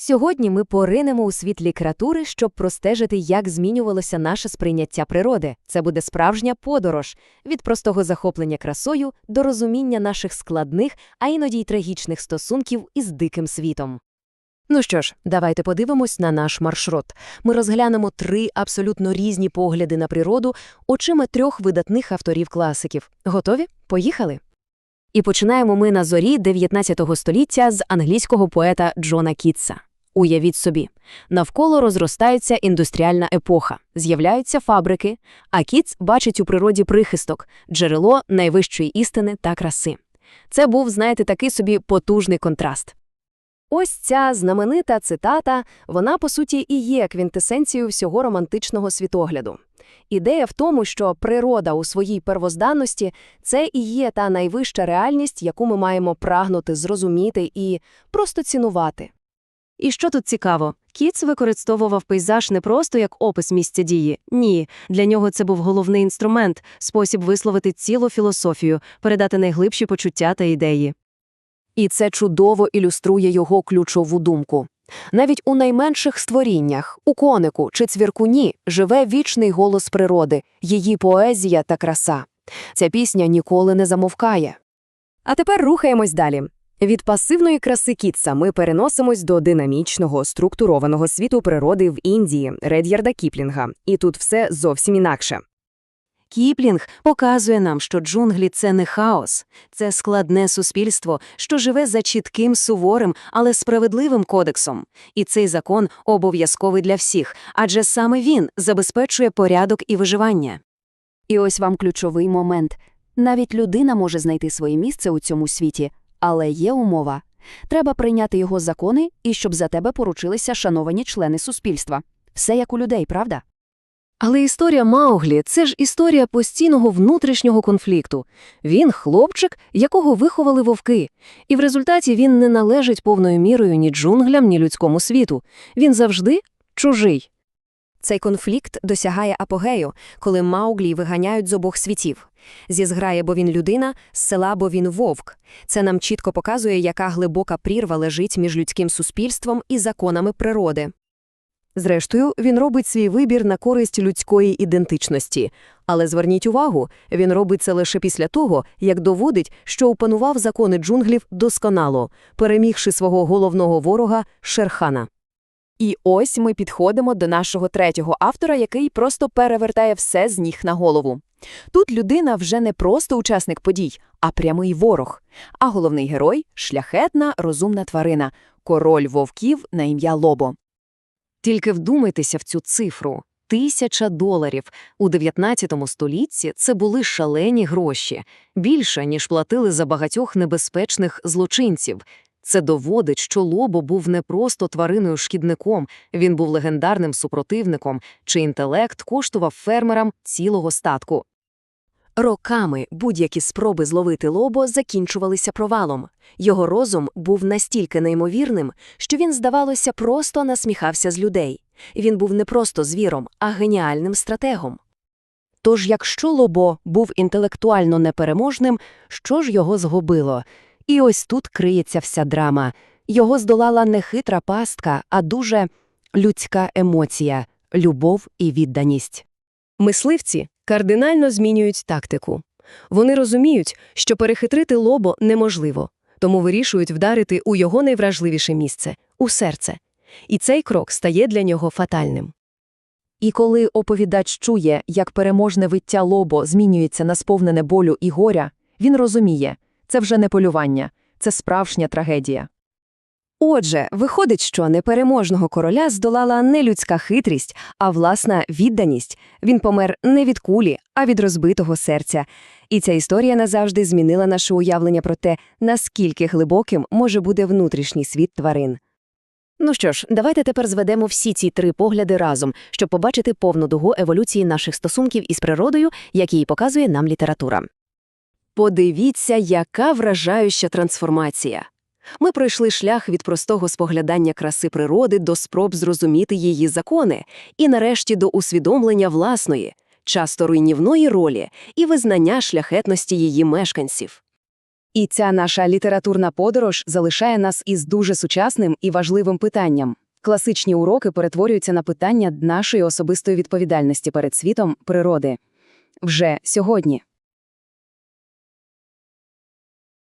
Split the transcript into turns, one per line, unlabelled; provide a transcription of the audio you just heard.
Сьогодні ми поринемо у світ літератури, щоб простежити, як змінювалося наше сприйняття природи. Це буде справжня подорож від простого захоплення красою до розуміння наших складних, а іноді й трагічних стосунків із диким світом. Ну що ж, давайте подивимось на наш маршрут. Ми розглянемо три абсолютно різні погляди на природу очима трьох видатних авторів класиків. Готові? Поїхали! І починаємо ми на зорі 19 століття з англійського поета Джона Кітса. Уявіть собі, навколо розростається індустріальна епоха, з'являються фабрики, а Кітс бачить у природі прихисток, джерело найвищої істини та краси. Це був, знаєте, такий собі потужний контраст. Ось ця знаменита цитата, вона, по суті, і є квінтесенцією всього романтичного світогляду. Ідея в тому, що природа у своїй первозданності – це і є та найвища реальність, яку ми маємо прагнути зрозуміти і просто цінувати. І що тут цікаво? Кіц використовував пейзаж не просто як опис місця дії. Ні, для нього це був головний інструмент, спосіб висловити цілу філософію, передати найглибші почуття та ідеї. І це чудово ілюструє його ключову думку. Навіть у найменших створіннях, у конику чи цвіркуні, живе вічний голос природи, її поезія та краса. Ця пісня ніколи не замовкає. А тепер рухаємось далі. Від пасивної краси Кітса ми переносимось до динамічного, структурованого світу природи в Індії Ред'ярда Кіплінга, і тут все зовсім інакше. Кіплінг показує нам, що джунглі – це не хаос, це складне суспільство, що живе за чітким, суворим, але справедливим кодексом. І цей закон обов'язковий для всіх, адже саме він забезпечує порядок і виживання. І ось вам ключовий момент. Навіть людина може знайти своє місце у цьому світі, але є умова. Треба прийняти його закони і щоб за тебе поручилися шановані члени суспільства. Все як у людей, правда? Але історія Мауглі – це ж історія постійного внутрішнього конфлікту. Він – хлопчик, якого виховали вовки. І в результаті він не належить повною мірою ні джунглям, ні людському світу. Він завжди чужий. Цей конфлікт досягає апогею, коли Мауглі виганяють з обох світів. Зі зграє, бо він людина, з села, бо він вовк. Це нам чітко показує, яка глибока прірва лежить між людським суспільством і законами природи. Зрештою, він робить свій вибір на користь людської ідентичності. Але зверніть увагу, він робить це лише після того, як доводить, що опанував закони джунглів досконало, перемігши свого головного ворога Шерхана.
І ось ми підходимо до нашого третього автора, який просто перевертає все з ніг на голову. Тут людина вже не просто учасник подій, а прямий ворог. А головний герой шляхетна, розумна тварина, король вовків на ім'я Лобо.
Тільки вдумайтеся в цю цифру. Тисяча доларів. У 19 столітті це були шалені гроші. Більше, ніж платили за багатьох небезпечних злочинців. Це доводить, що Лобо був не просто твариною-шкідником, він був легендарним супротивником, чий інтелект коштував фермерам цілого статку. Роками будь-які спроби зловити Лобо закінчувалися провалом. Його розум був настільки неймовірним, що він, здавалося, просто насміхався з людей. Він був не просто звіром, а геніальним стратегом. Тож, якщо Лобо був інтелектуально непереможним, що ж його згубило? І ось тут криється вся драма. Його здолала не хитра пастка, а дуже людська емоція – любов і відданість. Мисливці кардинально змінюють тактику. Вони розуміють, що перехитрити лобо неможливо, тому вирішують вдарити у його найвражливіше місце у серце. І цей крок стає для нього фатальним.
І коли оповідач чує, як переможне виття Лобо змінюється на сповнене болю і горя, він розуміє – це вже не полювання, це справжня трагедія.
Отже, виходить, що непереможного короля здолала не людська хитрість, а власна відданість. Він помер не від кулі, а від розбитого серця. І ця історія назавжди змінила наше уявлення про те, наскільки глибоким може бути внутрішній світ тварин. Ну що ж, давайте тепер зведемо всі ці три погляди разом, щоб побачити повну дугу еволюції наших стосунків із природою, як її показує нам література. Подивіться, яка вражаюча трансформація. Ми пройшли шлях від простого споглядання краси природи до спроб зрозуміти її закони і, нарешті, до усвідомлення власної, часто руйнівної ролі і визнання шляхетності її мешканців. І ця наша літературна подорож залишає нас із дуже сучасним і важливим питанням. Класичні уроки перетворюються на питання нашої особистої відповідальності перед світом природи. Вже сьогодні.